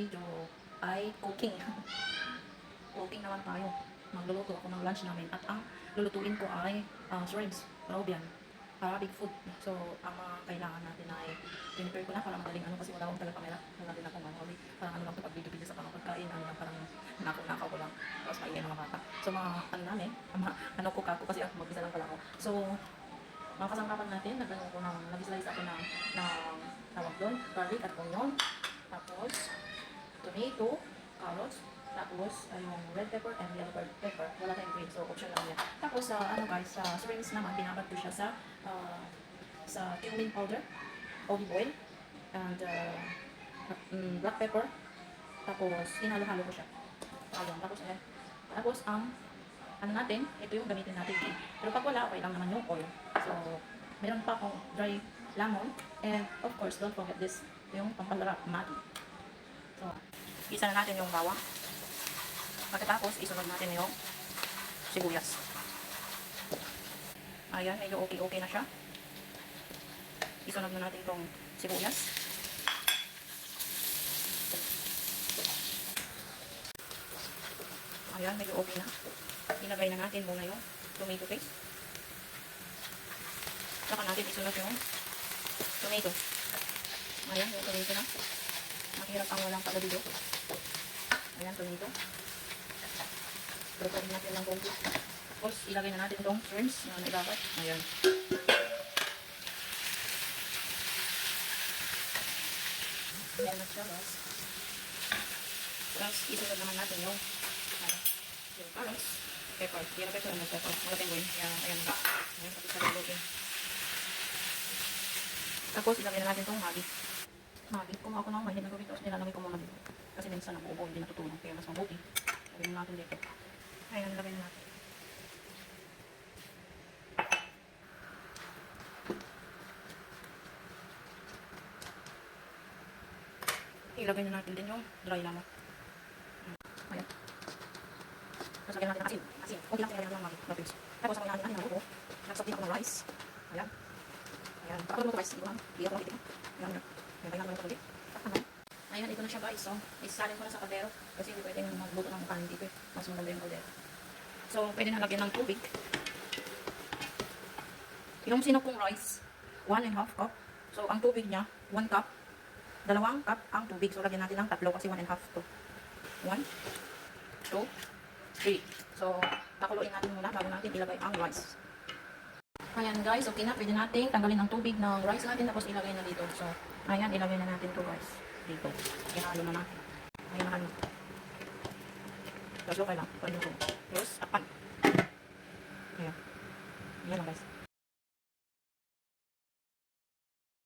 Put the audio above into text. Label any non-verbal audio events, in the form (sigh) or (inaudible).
video ay cooking. (laughs) cooking naman tayo. Magluluto ako ng lunch namin. At ang lulutuin ko ay uh, shrimps, Peruvian, Arabic food. So, ang mga kailangan natin ay pinipare ko na para madaling ano kasi wala akong taga camera. Wala din akong ano. Parang ano lang ito video-video sa pagkain. Ano lang parang nakaw-nakaw ko lang. Tapos maingay mga bata. So, mga ano namin, mga ano ko kako kasi ako mag-isa lang pala ako. So, mga kasangkapan natin, nagano ko ng, nag-slice ako ng, ng tawag doon, garlic at onion. Tapos, tomato, carrots, tapos ay yung red pepper and yellow pepper. Wala tayong green, so option lang yan. Tapos sa ano guys, sa shrimps naman, binabad ko siya sa uh, sa cumin powder, olive oil, and uh, mm, black pepper. Tapos, hinalo-halo ko siya. Ayun, tapos eh. Tapos ang ano natin, ito yung gamitin natin. Pero pag wala, okay lang naman yung oil. So, meron pa akong dry lemon. And of course, don't forget this, yung pampalarap, Maggi. Isa na natin yung bawang. Pagkatapos, isunod natin yung sibuyas. Ayan, medyo okay-okay na siya. Isunod na natin itong sibuyas. Ayan, medyo okay na. Ilagay na natin muna yung tomato paste. Saka natin isunod yung tomato. Ayan, yung tomato na. Mahirap ang walang pagdadilo. Ayan, tomato. Pruparin natin ng konti. Tapos, ilagay na natin itong shrimps na nailapat. Ayan. Ayan na siya, guys. Tapos, isunod naman natin yung ano, yung carrots. Pepper. Yellow pepper and pepper. Mga penguin. Ayan, ayan. Ayan, tapos sa lulugin. Tapos, ilagay na natin itong Maggi. Maggi. Kung ako naman, hindi nagawin tapos nilalagay ko minsan nabuo, hindi natutulong. Kaya mas mabuti. Lagay na natin dito. Ayan, lagay na natin. Ilagay na natin din yung dry lemon. Ayan. Tapos lagyan natin asin. Asin. Okay lang, lagyan lang ng mga Tapos ang natin natin ng buko. Nagsabit ako ng rice. Ayan. Ayan. Tapos luto rice. Hindi ko lang. Hindi ako lang itin. Ayan. Ayan. Ayan. Ayan. Ayan. Ayan. Ayan. Ito na siya guys. So, isalin ko na sa kaldero. Kasi hindi pwede nang magluto ng kanin dito eh. Mas maganda yung kaldero. So, pwede na lagyan ng tubig. Yung sinukong rice, 1 and half cup. So, ang tubig niya, 1 cup. Dalawang cup ang tubig. So, lagyan natin ng tatlo kasi 1 and half to. 1, 2, 3. So, pakuluin natin muna bago natin ilagay ang rice. Ayan guys, okay na. Pwede natin tanggalin ang tubig ng rice natin tapos ilagay na dito. So, ayan, ilagay na natin to guys dito. Ihalo mo na. May mahal mo. Tapos okay lang. Pwede mo. Tapos, apan. Ayan. Ayan lang guys.